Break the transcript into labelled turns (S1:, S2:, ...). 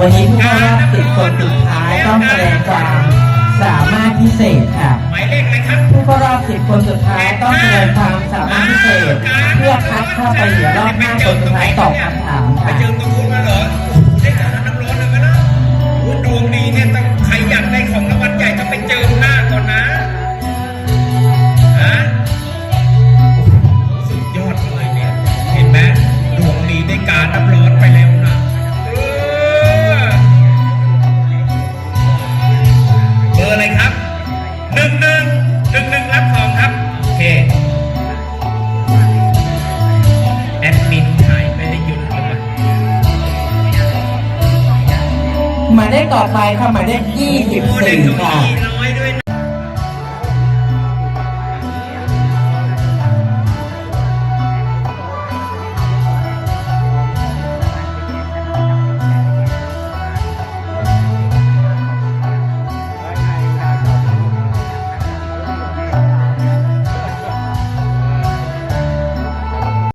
S1: วันนี้ผู้เข้ารอบสิบคนสุดท้ายต้องแสดงความสามารถพิเศษค่ะ
S2: หมายเลขอะไรครับ
S1: ผู้เข้ารอบสิบคนสุดท้ายต้องแสดงความสามารถพิเศษ เพื่อคัดเข้าไปเหลือรอบห้าคนสุดท้ายตอบคำถามค่ะ
S2: หมายเลข
S1: ต่อไปค่ะหมายเลขยี่สิบสี่ค่ะ